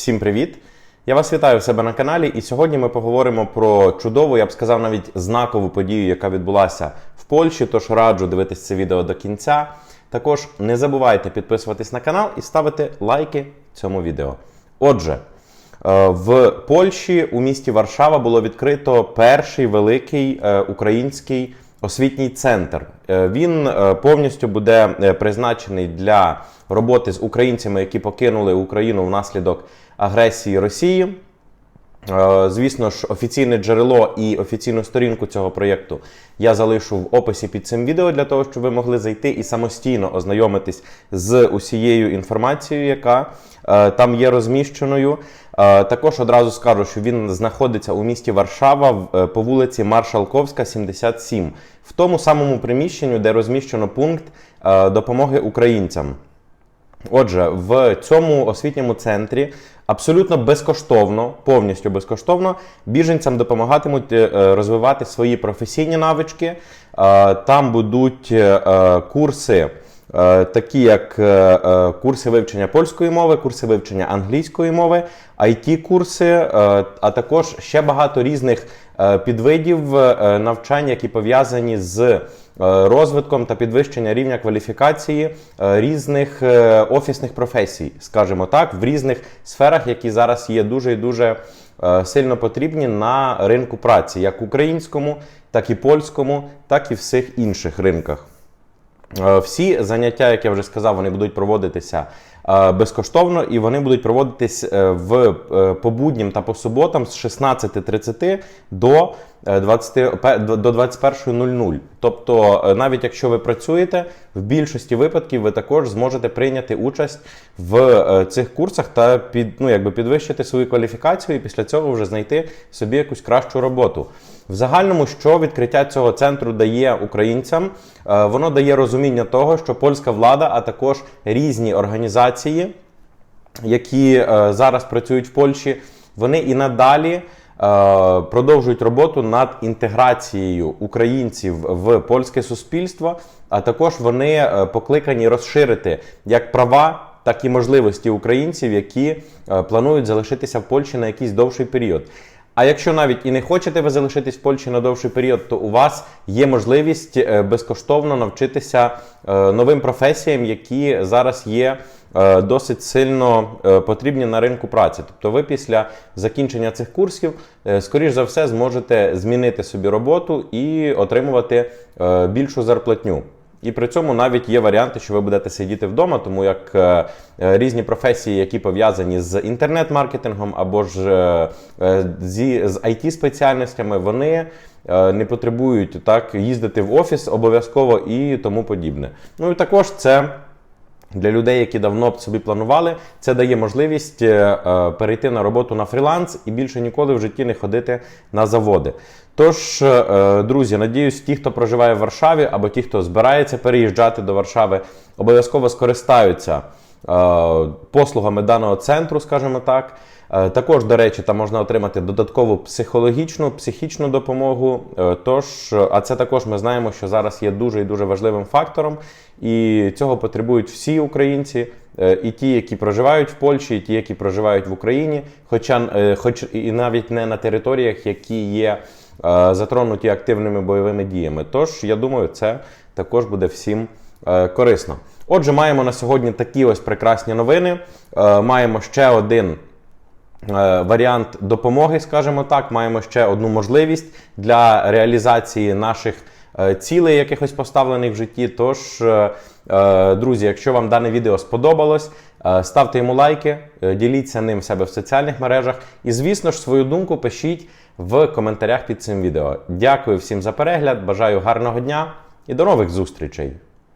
Всім привіт! Я вас вітаю в себе на каналі, і сьогодні ми поговоримо про чудову, я б сказав, навіть знакову подію, яка відбулася в Польщі. Тож раджу дивитися це відео до кінця. Також не забувайте підписуватись на канал і ставити лайки цьому відео. Отже, е, в Польщі у місті Варшава було відкрито перший великий е, український освітній центр. Е, Він повністю буде призначений для роботи з українцями, які покинули Україну внаслідок агресії Росії. Е, Звісно ж, офіційне джерело і офіційну сторінку цього проєкту я залишу в описі під цим відео для того, щоб ви могли зайти і самостійно ознайомитись з усією інформацією, яка е, там є розміщеною. Е, Також одразу скажу, що він знаходиться у місті Варшава е, по вулиці Маршалковська, 77, в тому самому приміщенні, де розміщено пункт е, допомоги українцям. Отже, в цьому освітньому центрі абсолютно безкоштовно, повністю безкоштовно, біженцям допомагатимуть е, е, розвивати свої професійні навички. Е, Там будуть курси. Е, Такі як е, е, курси вивчення польської мови, курси вивчення англійської мови, it курси а також ще багато різних підвидів навчань, які пов'язані з розвитком та підвищення рівня кваліфікації різних офісних професій, скажімо так, в різних сферах, які зараз є дуже і дуже сильно потрібні на ринку праці, як українському, так і польському, так і всіх інших ринках. Е, Всі заняття, як я вже сказав, вони будуть проводитися е, безкоштовно і вони будуть проводитись е, в по будням та по суботам з 16.30 до е, 20, до до 21.00. Тобто, навіть якщо ви працюєте, в більшості випадків ви також зможете прийняти участь в цих курсах та під, ну, якби підвищити свою кваліфікацію і після цього вже знайти собі якусь кращу роботу. В загальному, що відкриття цього центру дає українцям, Е, воно дає розуміння того, що польська влада, а також різні організації, які е, зараз працюють в Польщі, вони і надалі е, продовжують роботу над інтеграцією українців в польське суспільство, а також вони покликані розширити як права. Так і можливості українців, які планують залишитися в Польщі на якийсь довший період. А якщо навіть і не хочете ви залишитись в Польщі на довший період, то у вас є можливість е, безкоштовно навчитися е, новим професіям, які зараз є е, досить сильно потрібні на ринку праці. Тобто, ви після закінчення цих курсів, скоріш за все, зможете змінити собі роботу і отримувати більшу зарплатню. І при цьому навіть є варіанти, що ви будете сидіти вдома, тому як е, е, різні професії, які пов'язані з інтернет-маркетингом або ж е, зі, з IT-спеціальностями, вони е, не потребують так їздити в офіс обов'язково і тому подібне. Ну і також це. Для людей, які давно б собі планували, це дає можливість е, е, перейти на роботу на фріланс і більше ніколи в житті не ходити на заводи. Тож, е, друзі, надіюсь, ті, хто проживає в Варшаві, або ті, хто збирається переїжджати до Варшави, обов'язково скористаються послугами даного центру, скажімо так. Е, Також, до речі, там можна отримати додаткову психологічну, психічну допомогу. Е, Тож, е, а це також ми знаємо, що зараз є дуже і дуже важливим фактором, і цього потребують всі українці, е, і ті, які проживають в Польщі, і ті, які проживають в Україні, хоча е, хоч і навіть не на територіях, які є е, затронуті активними бойовими діями. Тож, я думаю, це також буде всім е, корисно. Отже, маємо на сьогодні такі ось прекрасні новини. Е, Маємо ще один е, варіант допомоги, скажімо так. Маємо ще одну можливість для реалізації наших е, цілей, якихось поставлених в житті. Тож, е, е, друзі, якщо вам дане відео сподобалось, е, ставте йому лайки, е, діліться ним в себе в соціальних мережах. І, звісно ж, свою думку пишіть в коментарях під цим відео. Дякую всім за перегляд, бажаю гарного дня і до нових зустрічей!